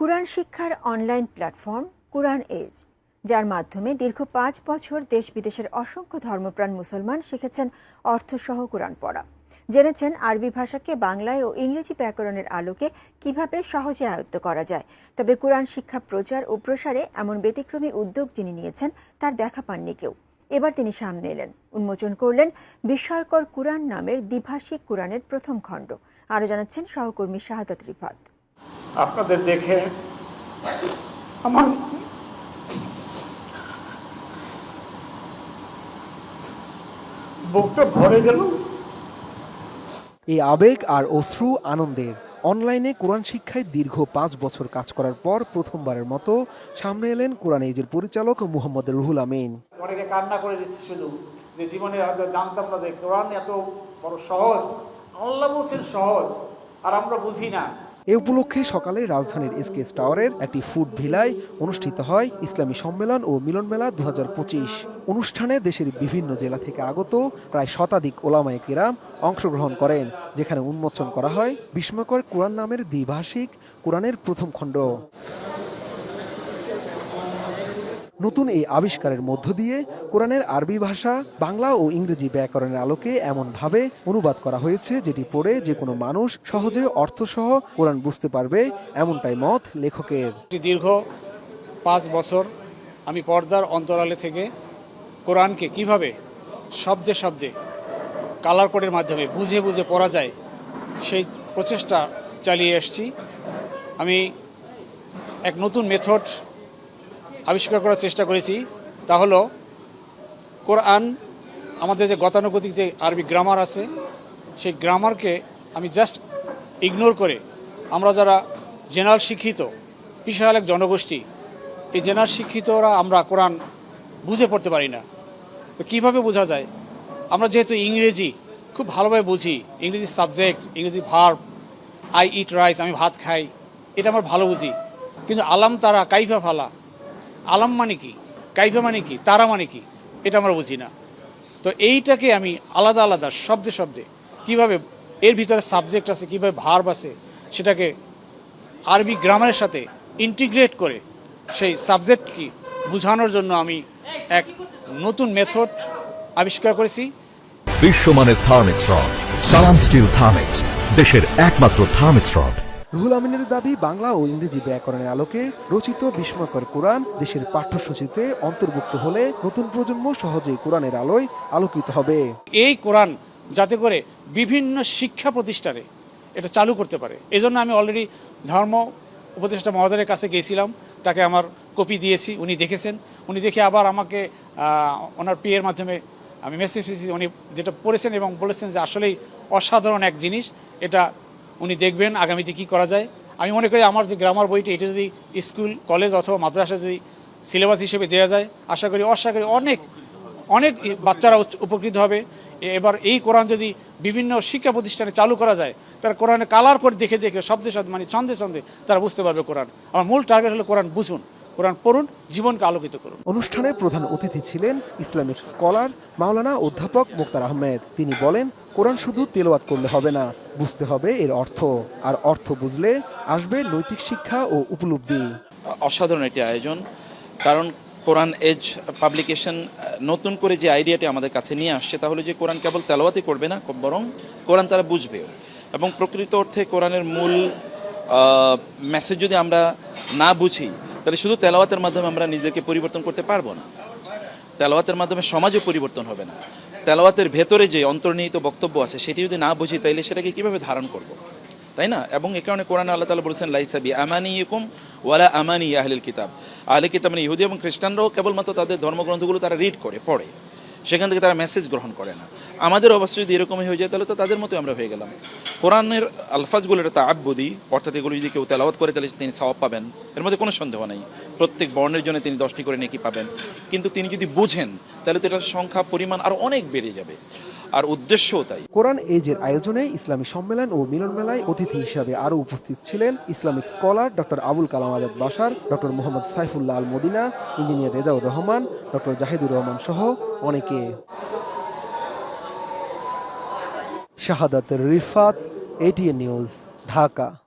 কুরআন শিক্ষার online platform কুরআন age, যার মাধ্যমে দীর্ঘ পাঁচ বছর দেশ বিদেশের অসংখ্য ধর্মপ্রাণ মুসলমান শিখেছেন অর্থসহ কোরআন পড়া। জেনেছেন আরবি ভাষাকে বাংলায় ও ইংরেজি ব্যাকরণের আলোকে কীভাবে সহজে আয়ত্ত করা যায়। তবে কোরআন শিক্ষা প্রচার ও প্রসারে এমন ব্যতিক্রমী উদ্যোগ যিনি নিয়েছেন, তার দেখা পাননি কেউ। এবার তিনি সামনে এলেন। উন্মোচন করলেন বিস্ময়কর কুরআন নামের দ্বিভাষিক কুরআনের প্রথম খণ্ড। আরও জানাচ্ছেন সহকর্মী শাহাদাত রিফাত। আপনাদের দেখে আমার বুকটা ভরে গেল। এই আবেগ আর অশ্রু আনন্দের। অনলাইনে কোরআন শিক্ষায় দীর্ঘ পাঁচ বছর কাজ করার পর প্রথমবারের মতো সামনে এলেন কোরআন এজের পরিচালক মুহম্মদ রুহুল আমিন। অনেকে কান্না করে দিচ্ছে শুধু যে জীবনে জানতাম না যে কোরআন এত বড় সহজ আল্লাহ বলছেন সহজ আর আমরা বুঝি না। এ উপলক্ষে সকালে রাজধানীর এসকেএস টাওয়ারের একটি ফুড ভিলায় অনুষ্ঠিত হয় ইসলামী সম্মেলন ও মিলন মেলা দু অনুষ্ঠানে দেশের বিভিন্ন জেলা থেকে আগত প্রায় শতাধিক ওলামায় কেরাম অংশগ্রহণ করেন, যেখানে উন্মোচন করা হয় বিস্ময়কর কোরআন নামের দ্বিভাষিক কোরআনের প্রথম খণ্ড। নতুন এই আবিষ্কারের মধ্য দিয়ে কোরআনের আরবি ভাষা, বাংলা ও ইংরেজি ব্যাকরণের আলোকে এমনভাবে অনুবাদ করা হয়েছে যেটি পড়ে যে কোনো মানুষ সহজে অর্থসহ কোরআন বুঝতে পারবে এমনটাই মত লেখকের। দীর্ঘ পাঁচ বছর আমি পর্দার অন্তরালে থেকে কোরআনকে কীভাবে শব্দে শব্দে, কালার কোডের মাধ্যমে বুঝে বুঝে পড়া যায় সেই প্রচেষ্টা চালিয়ে এসেছি। আমি এক নতুন মেথড আবিষ্কার করার চেষ্টা করেছি। তা হলো, কোরআন, আমাদের যে গতানুগতিক যে আরবি গ্রামার আছে, সেই গ্রামারকে আমি জাস্ট ইগনোর করে আমরা যারা জেনারেল শিক্ষিত, বিশাল এক জনগোষ্ঠী, এই জেনারেল শিক্ষিতরা আমরা কোরআন বুঝে পড়তে পারি না। তো কীভাবে বোঝা যায়? আমরা যেহেতু ইংরেজি খুব ভালোভাবে বুঝি, ইংরেজি সাবজেক্ট ইংরেজি ভার্ব আই ইট রাইস আমি ভাত খাই, এটা আমার ভালো বুঝি। কিন্তু আলাম তারা কাইফা ফালা আলাম মানে কি? কাইফা মানে কি? তারা মানে কি? এটা আমরা বুঝি না। তো এইটাকে আমি আলাদা আলাদা, শব্দে শব্দে কীভাবে এর ভিতরে সাবজেক্ট আছে, কীভাবে ভার্ব আছে, সেটাকে আরবি গ্রামারের সাথে ইন্টিগ্রেট করে সেই সাবজেক্ট কি বোঝানোর জন্য আমি এক নতুন মেথড আবিষ্কার করেছি। বিশ্বমানের Thermex rod Salam steel Thermex দেশের একমাত্র থার্মিক্স রড রুহুল আমিনের দাবি, বাংলা ও ইংরেজি ব্যাকরণের আলোকে রচিত বিস্ময়কর কোরআন দেশের পাঠ্যসূচিতে অন্তর্ভুক্ত হলে নতুন প্রজন্ম সহজেই কোরআনের আলোয় আলোকিত হবে। এই কোরআন যাতে করে বিভিন্ন শিক্ষা প্রতিষ্ঠানে এটা চালু করতে পারে। এজন্য আমি অলরেডি ধর্ম উপদেষ্টা মহোদয়ের কাছে গিয়েছিলাম, তাকে আমার কপি দিয়েছি, উনি দেখেছেন। উনি দেখে আবার আমাকে ওনার পিএর মাধ্যমে আমি মেসেজ উনি যেটা পড়েছেন এবং বলেছেন যে আসলেই অসাধারণ এক জিনিস, এটা উনি দেখবেন আগামীতে কি করা যায়। আমি মনে করি আমার যে গ্রামার বইটি, এটা যদি স্কুল, কলেজ অথবা মাদ্রাসা যদি সিলেবাস হিসেবে দেওয়া যায়, আশা করি আশা করি অনেক অনেক বাচ্চারা উপকৃত হবে। এবার এই কোরআন যদি বিভিন্ন শিক্ষা প্রতিষ্ঠানে চালু করা যায়, তারা কোরআনে কালার করে দেখে দেখে, শব্দে শব্দ মানে ছন্দে ছন্দে তারা বুঝতে পারবে কোরআন। আমার মূল টার্গেট হলো কোরআন বুঝুন। কোরআন পড়ুন জীবনকে আলোকিত করুন। অনুষ্ঠানে প্রধান অতিথি ছিলেন ইসলামিক স্কলার মাওলানা অধ্যাপক মুক্তার আহমেদ। তিনি বলেন কোরআন শুধু তেলাওয়াত করলে হবে না বুঝতে হবে এর অর্থ। আর অর্থ বুঝলে আসবে নৈতিক শিক্ষা ও উপলব্ধি। অসাধারণ একটি আয়োজন কারণ কোরআন এজ পাবলিকেশন নতুন করে যে আইডিয়াটি আমাদের কাছে নিয়ে আসছে তাহলে যে কোরআন কেবল তেলাওয়াতই করবে না বরং কোরআন তারা বুঝবেও এবং প্রকৃত অর্থে কোরআনের মূল মেসেজ যদি আমরা না বুঝি তাহলে শুধু তেলাওয়াতের মাধ্যমে আমরা নিজেকে পরিবর্তন করতে পারব না। তেলাওয়াতের মাধ্যমে সমাজও পরিবর্তন হবে না। তেলাওয়াতের ভেতরে যে অন্তর্নিহিত বক্তব্য আছে, সেটি যদি না বুঝি, তাইলে সেটাকে কীভাবে ধারণ করব? তাই না? এবং এ কারণে কোরআন আল্লাহ তালা বলেছেন লাইসাবি আমানি ইকুম ওয়ালা আমানি আহলিল কিতাব। আহলে কিতাব মানে ইহুদি এবং খ্রিস্টানরাও কেবলমাত্র তাদের ধর্মগ্রন্থগুলো তারা রিড করে, পড়ে। সেখান থেকে তারা মেসেজ গ্রহণ করে না। আমাদের অবস্থা যদি এরকমই হয়ে যায়, তাহলে তো তাদের মতোই আমরা হয়ে গেলাম। কোরআনের আলফাজগুলো এটা আব্বুদি অর্থাৎ এগুলো যদি কেউ তেলাওয়াত করে, তাহলে তিনি সওয়াব পাবেন। এর মধ্যে কোনো সন্দেহ নেই। প্রত্যেক বর্ণের জন্য তিনি দশটি করে নেকি পাবেন। কিন্তু তিনি যদি বুঝেন, তাহলে তো এটার সংখ্যা, পরিমাণ আরও অনেক বেড়ে যাবে। আর উদ্দেশ্যও তাই। কোরআন এজের আয়োজনে ইসলামী সম্মেলন ও মিলন মেলায় অতিথি হিসাবে আরও উপস্থিত ছিলেন Islamic scholar doctor Abul Kalam Azad Bashar doctor Mohammad Saifullah Al Madina engineer Rezaur Rahman, doctor Zahidur Rahman সহ অনেকে। Shahadat Rifat ATN news Dhaka.